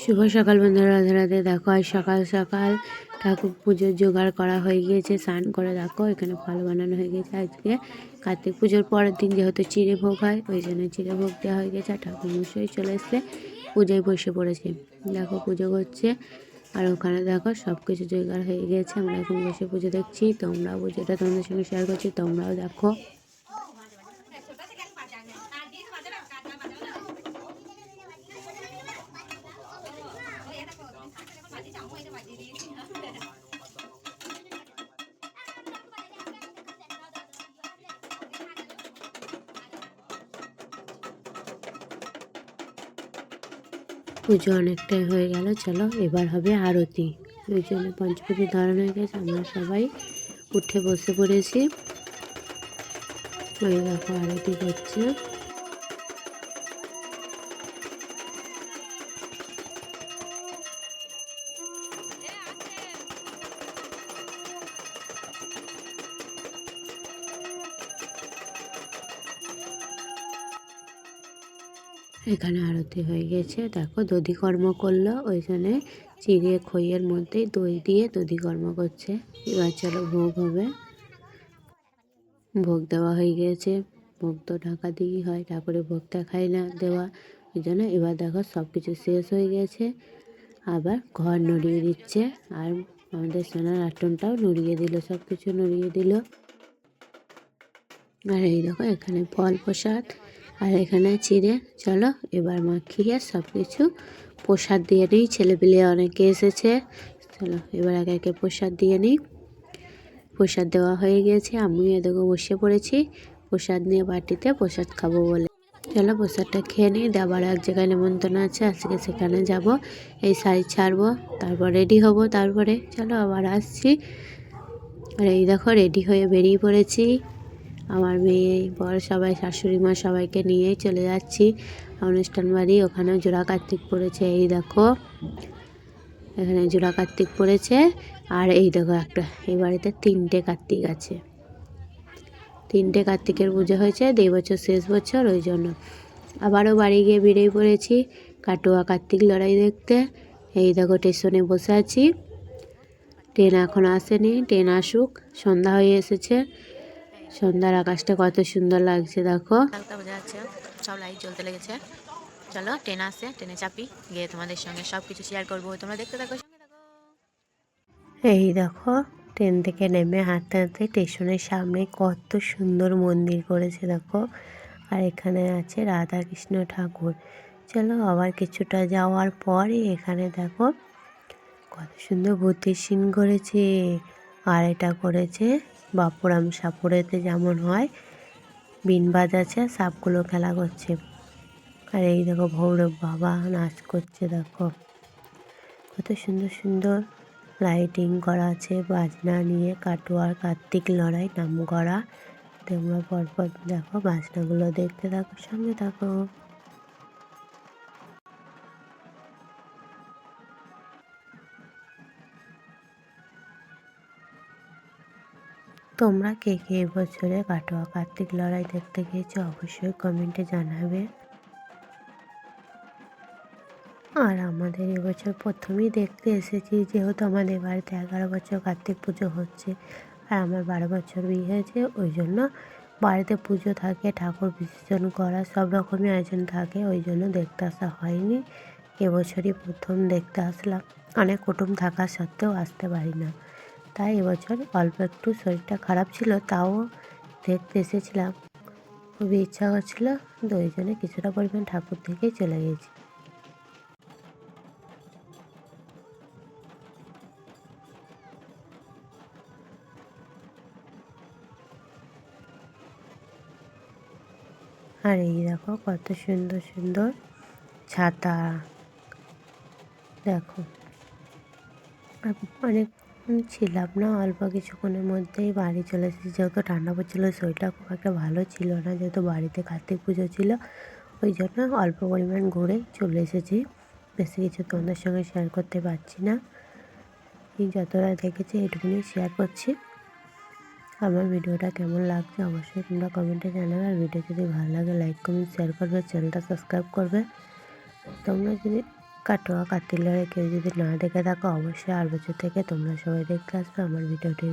শুভ সকাল বন্ধুরা, রাধে রাধে। দেখো, আজ সকাল সকাল ঠাকুর পুজোর জোগাড় করা হয়ে গিয়েছে, স্নান করে দেখো, এখানে ফল বানানো হয়ে গেছে আজকে। কার্তিক পুজোর পরের দিন যেহেতু চিড়ে ভোগ হয়, ওই জন্য চিড়ে ভোগ দেওয়া হয়ে গেছে, আর ঠাকুর মশাই চলে এসছে, পুজোয় বসে পড়েছে। দেখো, পুজো করছে আর ওখানে দেখো সব কিছু জোগাড় হয়ে গেছে আমরা এখন বসে পুজো দেখছি, তোমরাও পুজোটা তোমাদের সঙ্গে শেয়ার করছি, তোমরাও দেখো। পুজো অনেকটাই হয়ে গেল, চলো এবার হবে আরতি। ওই জন্য পঞ্চপতি ধরানো হয়ে গেছে, আমরা সবাই উঠে বসে পড়েছি। ওই দেখো আরতি করছে এখানে আরতি হয়ে গেছে। দেখো, দধি কর্ম করল। ওইখানে চিড়ে খইয়ের মধ্যে দই দিয়ে দধি কর্ম করছে। এবার চলো ভোগ হবে। ভোগ দেওয়া হয়ে গিয়েছে ভোগ তো ঢাকা দিয়েই হয় তারপরে ভোগটা খাই না দেওয়া। ওই জন্য এবার দেখো সব কিছু শেষ হয়ে গেছে। আবার ঘর নড়িয়ে দিচ্ছে। আর আমাদের সোনার আটনটাও নড়িয়ে দিল সব কিছু নড়িয়ে দিল। আর এই দেখো, এখানে ফল প্রসাদ। আর এখানে চিড়ে চলো এবার মাখিয়ে সব কিছু প্রসাদ দিয়ে নিই। ছেলেপিলে অনেকে এসেছে, চলো এবার একে একে প্রসাদ দিয়ে নিই। প্রসাদ দেওয়া হয়ে গিয়েছে আমি এদিকে বসে পড়েছি। প্রসাদ নিয়ে বাটিতে প্রসাদ খাব বলে। চলো প্রসাদটা খেয়ে নিই আবার এক জায়গায় নেমন্তন্ন আছে, আজকে সেখানে যাব, এই শাড়ি ছাড়বো, তারপর রেডি হব তারপরে। চলো আবার আসছি। আর এই দেখো রেডি হয়ে বেরিয়ে পড়েছি। আমার মেয়ে, বর, সবাই, শাশুড়ি মা সবাইকে নিয়েই চলে যাচ্ছি। অনুষ্ঠান বাড়ি ওখানেও জোড়া কার্তিক পড়েছে, এই দেখো। এখানে জোড়া কার্তিক পড়েছে আর এই দেখো একটা, এই বাড়িতে তিনটে কার্তিক আছে। তিনটে কার্তিকের পুজো হয়েছে এই বছর, শেষ বছর, ওই জন্য। আবারও বাড়ি গিয়ে বেরিয়ে পড়েছি, কাটোয়া কার্তিক লড়াই দেখতে। এই দেখো, স্টেশনে বসে আছি। ট্রেন এখন আসেনি, ট্রেন আসুক, সন্ধ্যা হয়ে এসেছে। সন্ধ্যার আকাশটা কত সুন্দর লাগছে দেখো। হালকা বোঝা যাচ্ছে সব লাইট জ্বলতে লেগেছে। চলো ট্রেন আসে ট্রেনে চাপি গিয়ে তোমাদের সঙ্গে সব কিছু শেয়ার করব। তোমরা দেখতে থাকো এই দেখো ট্রেন থেকে নেমে হাঁটতে হাঁটতে স্টেশনের সামনে কত সুন্দর মন্দির করেছে দেখো। আর এখানে আছে রাধা কৃষ্ণ ঠাকুর। চলো আবার কিছুটা যাওয়ার পরে এখানে দেখো কত সুন্দর বুদ্ধির সিন করেছে। আর এটা করেছে বাপুরাম সাপুরেতে যেমন হয় বিন বাজাচ্ছে সাপগুলো খেলা করছে। আর এই দেখো ভৌরব বাবা নাচ করছে, দেখো। কত সুন্দর সুন্দর লাইটিং করা আছে, বাজনা নিয়ে কাটোয়ার কার্তিক লড়াই নাম করা তোমরা পরপর দেখো, বাজনাগুলো দেখতে থাকো, সঙ্গে থাকো। তোমরা কে কে এবছরে কাটোয়া কার্তিক লড়াই দেখতে গিয়েছো অবশ্যই কমেন্টে জানাবে। আর আমাদের এবছর প্রথমেই দেখতে এসেছি যেহেতু আমাদের বাড়িতে এগারো বছর কার্তিক পুজো হচ্ছে, আর আমার বারো বছর বিয়ে হয়েছে, ওই জন্য বাড়িতে পুজো থাকে, ঠাকুর বিসর্জন করা, সব রকমই আয়োজন থাকে, ওই জন্য দেখতে আসা হয়নি। এবছরই প্রথম দেখতে আসলাম। অনেক কুটুম থাকা সত্ত্বেও আসতে পারি না। তাই এবছর অল্প একটু শরীরটা খারাপ ছিল, তাও দেখতে এসেছিলাম। খুবই ইচ্ছা করছিল তো ওই জন্য কিছুটা পরিমাণ ঠাকুর থেকেই চলে গেছি। আর এই দেখো কত সুন্দর সুন্দর ছাতা। দেখো। অনেক ছিলাম না, অল্প কিছুক্ষণের মধ্যেই বাড়ি চলে এসেছি। যেহেতু ঠান্ডা পড়ছিলো, শরীরটা খুব একটা ভালো ছিল না, যেহেতু বাড়িতে কার্তিক পুজো ছিল, ওই জন্য অল্প পরিমাণ ঘুরে চলে এসেছি। বেশি কিছু তোমাদের সঙ্গে শেয়ার করতে পারছি না। এই যতটা দেখেছি এটুকুনি শেয়ার করছি। আমার ভিডিওটা কেমন লাগছে অবশ্যই তোমরা কমেন্টে জানাবে। আর ভিডিও যদি ভালো লাগে লাইক কমেন্ট শেয়ার করবে চ্যানেলটা সাবস্ক্রাইব করবে। তোমরা যদি কাটোয়া কাতিলারে কেউ যদি না দেখে থাকো, অবশ্যই আর বছর থেকে তোমরা সবাই দেখতে আসবে। আমার ভিডিওটি